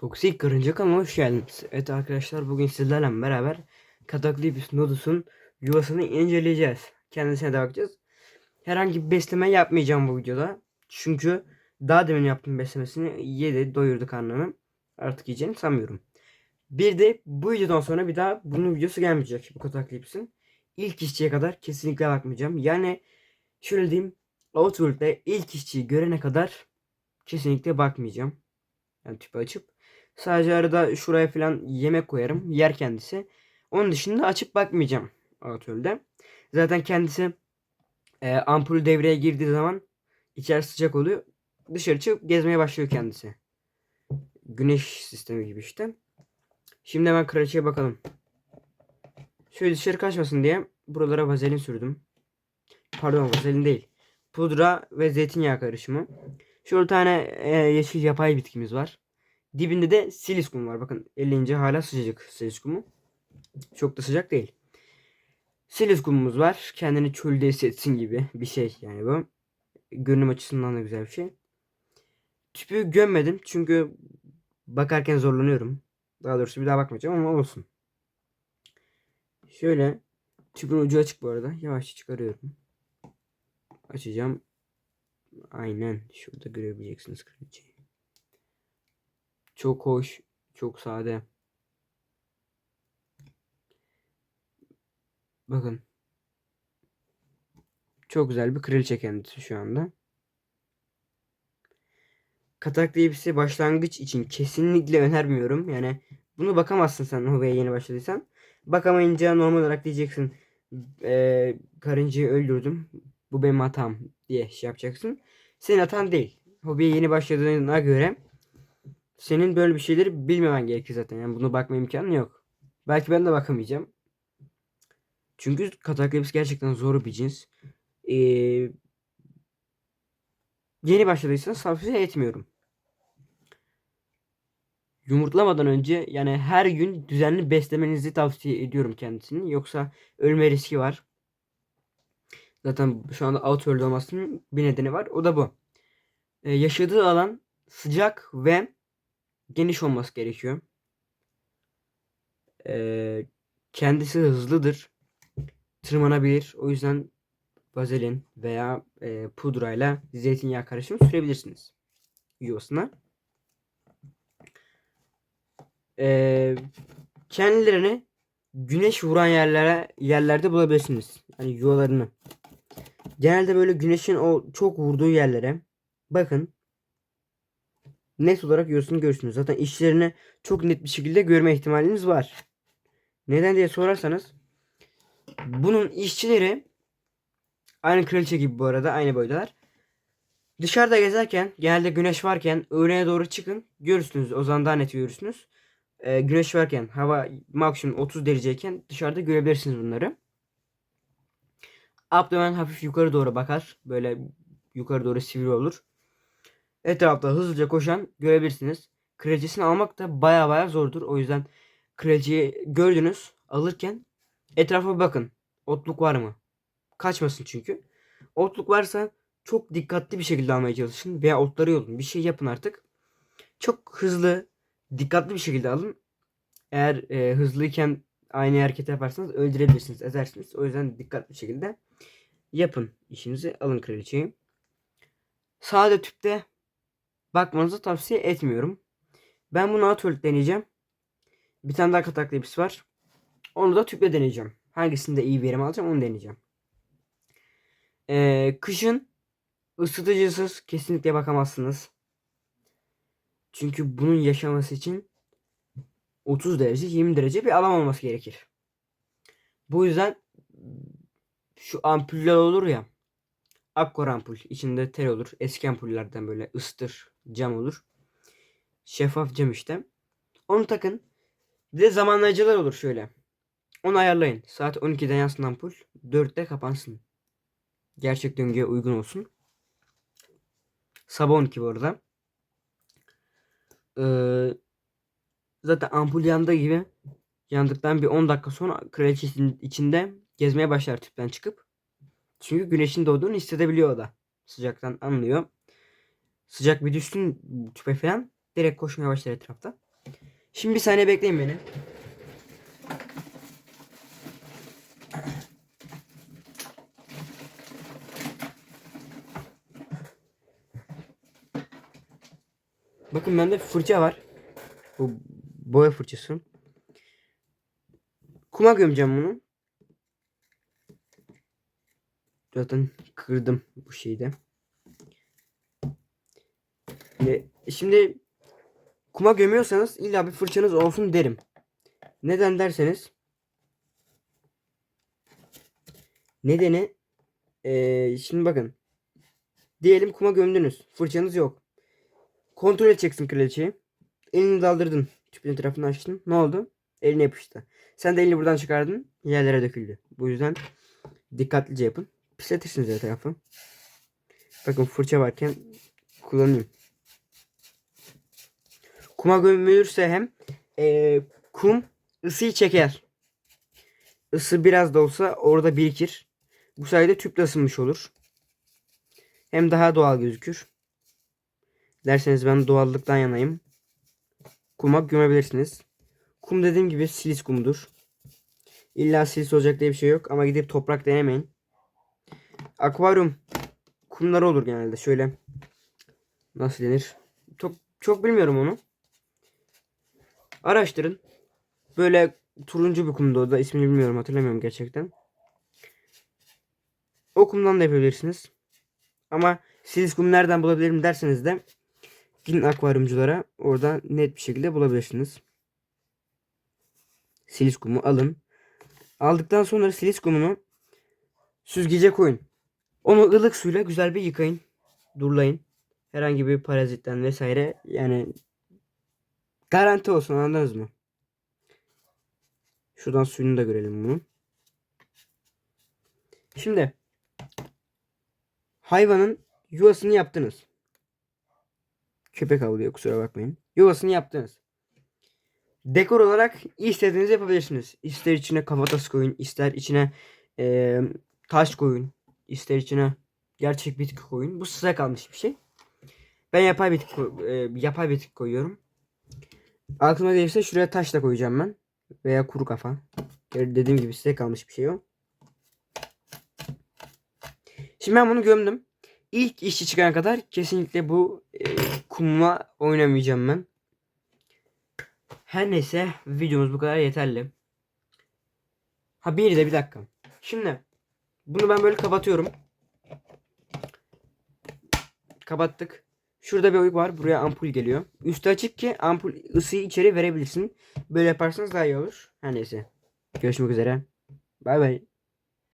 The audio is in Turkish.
Toksik Karınca kanalına hoş geldiniz. Evet arkadaşlar bugün sizlerle beraber Kataklipis Nodus'un yuvasını inceleyeceğiz. Kendisine de bakacağız. Herhangi bir besleme yapmayacağım bu videoda. Çünkü daha demin yaptığım beslemesini yedi doyurdu karnını. Artık yiyeceğini sanmıyorum. Bir de bu videodan sonra bir daha bunun videosu gelmeyecek bu Kataklipis'in. İlk işçiye kadar kesinlikle bakmayacağım. Yani şöyle diyeyim. Outworld'de ilk işçiyi görene kadar kesinlikle bakmayacağım. Yani tüpü açıp Sadece arada şuraya falan yemek koyarım. Yer kendisi. Onun dışında açıp bakmayacağım atölde. Zaten kendisi e, ampul devreye girdiği zaman içerisi sıcak oluyor. Dışarı çıkıp gezmeye başlıyor kendisi. Güneş sistemi gibi işte. Şimdi hemen kraliçeye bakalım. Şöyle dışarı kaçmasın diye buralara vazelin sürdüm. Pardon vazelin değil. Pudra ve zeytinyağı karışımı. Şurada tane e, yeşil yapay bitkimiz var. Dibinde de siliskum var. Bakın elince hala sıcacık siliskumu. Çok da sıcak değil. Siliskumumuz var. Kendini çölde hissetsin gibi bir şey yani bu. Görünüm açısından da güzel bir şey. Tüpü gömmedim çünkü bakarken zorlanıyorum. Daha doğrusu bir daha bakmayacağım ama olsun. Şöyle tüpün ucu açık bu arada. Yavaşça çıkarıyorum. Açacağım. Aynen. Şurada görebileceksiniz kraliçeyi. Çok hoş, çok sade. Bakın. Çok güzel bir kraliçe kendisi şu anda. Katak diye başlangıç için kesinlikle önermiyorum. Yani bunu bakamazsın sen hobiye yeni başladıysan. Bakamayınca normal olarak diyeceksin. E, karıncayı öldürdüm. Bu benim hatam diye şey yapacaksın. Senin hatan değil. Hobiye yeni başladığına göre senin böyle bir şeyleri bilmemen gerekir zaten. Yani bunu bakma imkanı yok. Belki ben de bakamayacağım. Çünkü kataklips gerçekten zor bir cins. Ee, yeni başladıysanız tavsiye etmiyorum. Yumurtlamadan önce yani her gün düzenli beslemenizi tavsiye ediyorum kendisini. Yoksa ölme riski var. Zaten şu anda outworld olmasının bir nedeni var. O da bu. Ee, yaşadığı alan sıcak ve geniş olması gerekiyor. Ee, kendisi hızlıdır. Tırmanabilir. O yüzden vazelin veya e, pudrayla zeytinyağı karışımı sürebilirsiniz yuvasına. Ee, kendilerini güneş vuran yerlere yerlerde bulabilirsiniz. Yani yuvalarını. Genelde böyle güneşin o çok vurduğu yerlere bakın net olarak yuvasını görürsünüz. Zaten işlerini çok net bir şekilde görme ihtimaliniz var. Neden diye sorarsanız bunun işçileri aynı kraliçe gibi bu arada aynı boydalar. Dışarıda gezerken genelde güneş varken öğlene doğru çıkın görürsünüz. O zaman daha net görürsünüz. Ee, güneş varken hava maksimum 30 dereceyken dışarıda görebilirsiniz bunları. Abdomen hafif yukarı doğru bakar. Böyle yukarı doğru sivri olur etrafta hızlıca koşan görebilirsiniz. Kraliçesini almak da baya baya zordur. O yüzden kraliçeyi gördünüz alırken etrafa bakın. Otluk var mı? Kaçmasın çünkü. Otluk varsa çok dikkatli bir şekilde almaya çalışın. Veya otları yolun. Bir şey yapın artık. Çok hızlı, dikkatli bir şekilde alın. Eğer e, hızlıyken aynı hareket yaparsanız öldürebilirsiniz, ezersiniz. O yüzden dikkatli bir şekilde yapın işinizi. Alın kraliçeyi. Sade tüpte bakmanızı tavsiye etmiyorum. Ben bunu atölye deneyeceğim. Bir tane daha katak lebis var. Onu da tüple deneyeceğim. Hangisinde iyi verim alacağım onu deneyeceğim. Ee, kışın ısıtıcısız kesinlikle bakamazsınız. Çünkü bunun yaşaması için 30 derece 20 derece bir alan olması gerekir. Bu yüzden şu ampuller olur ya Akkor ampul. içinde tel olur. Eski ampullerden böyle ıstır cam olur. Şeffaf cam işte. Onu takın. Bir de zamanlayıcılar olur şöyle. Onu ayarlayın. Saat 12'den yansın ampul. 4'te kapansın. Gerçek döngüye uygun olsun. Sabah 12 bu arada. Ee, zaten ampul yandığı gibi yandıktan bir 10 dakika sonra kraliçesinin içinde gezmeye başlar tüpten çıkıp. Çünkü güneşin doğduğunu hissedebiliyor o da. Sıcaktan anlıyor. Sıcak bir düşsün tüpe falan direkt koşmaya başlar etrafta. Şimdi bir saniye bekleyin beni. Bakın bende fırça var. Bu boya fırçası. Kuma gömeceğim bunu. Zaten kırdım bu şeyi de. Şimdi, şimdi kuma gömüyorsanız illa bir fırçanız olsun derim. Neden derseniz nedeni eee, şimdi bakın. Diyelim kuma gömdünüz fırçanız yok. Kontrol edeceksin kraliçeyi. Elini daldırdın tüpün etrafını açtın. Ne oldu? Eline yapıştı. Sen de elini buradan çıkardın yerlere döküldü. Bu yüzden dikkatlice yapın. Pisletirsiniz her tarafı. Bakın fırça varken kullanayım kuma gömülürse hem eee, kum ısıyı çeker. Isı biraz da olsa orada birikir. Bu sayede tüp de ısınmış olur. Hem daha doğal gözükür. Derseniz ben doğallıktan yanayım. Kuma gömebilirsiniz. Kum dediğim gibi silis kumudur. İlla silis olacak diye bir şey yok ama gidip toprak denemeyin. Akvaryum kumları olur genelde. Şöyle nasıl denir? Çok çok bilmiyorum onu. Araştırın. Böyle turuncu bir kumdu o da ismini bilmiyorum hatırlamıyorum gerçekten. O kumdan da yapabilirsiniz. Ama silis kum nereden bulabilirim derseniz de gidin akvaryumculara orada net bir şekilde bulabilirsiniz. Silis kumu alın. Aldıktan sonra silis kumunu süzgece koyun. Onu ılık suyla güzel bir yıkayın. Durlayın. Herhangi bir parazitten vesaire yani Garanti olsun anladınız mı? Şuradan suyunu da görelim bunu. Şimdi hayvanın yuvasını yaptınız. Köpek avlıyor kusura bakmayın. Yuvasını yaptınız. Dekor olarak istediğinizi yapabilirsiniz. İster içine kafatası koyun, ister içine eee, taş koyun, ister içine gerçek bitki koyun. Bu size kalmış bir şey. Ben yapay bitki, eee, yapay bitki koyuyorum. Aklıma gelirse şuraya taş da koyacağım ben. Veya kuru kafa. Dediğim gibi size kalmış bir şey o. Şimdi ben bunu gömdüm. İlk işçi çıkana kadar kesinlikle bu e, kumla oynamayacağım ben. Her neyse videomuz bu kadar yeterli. Ha bir de bir dakika. Şimdi bunu ben böyle kapatıyorum. Kapattık. Şurada bir oyuk var. Buraya ampul geliyor. Üstü açık ki ampul ısıyı içeri verebilirsin. Böyle yaparsanız daha iyi olur. Her neyse. Görüşmek üzere. Bay bay.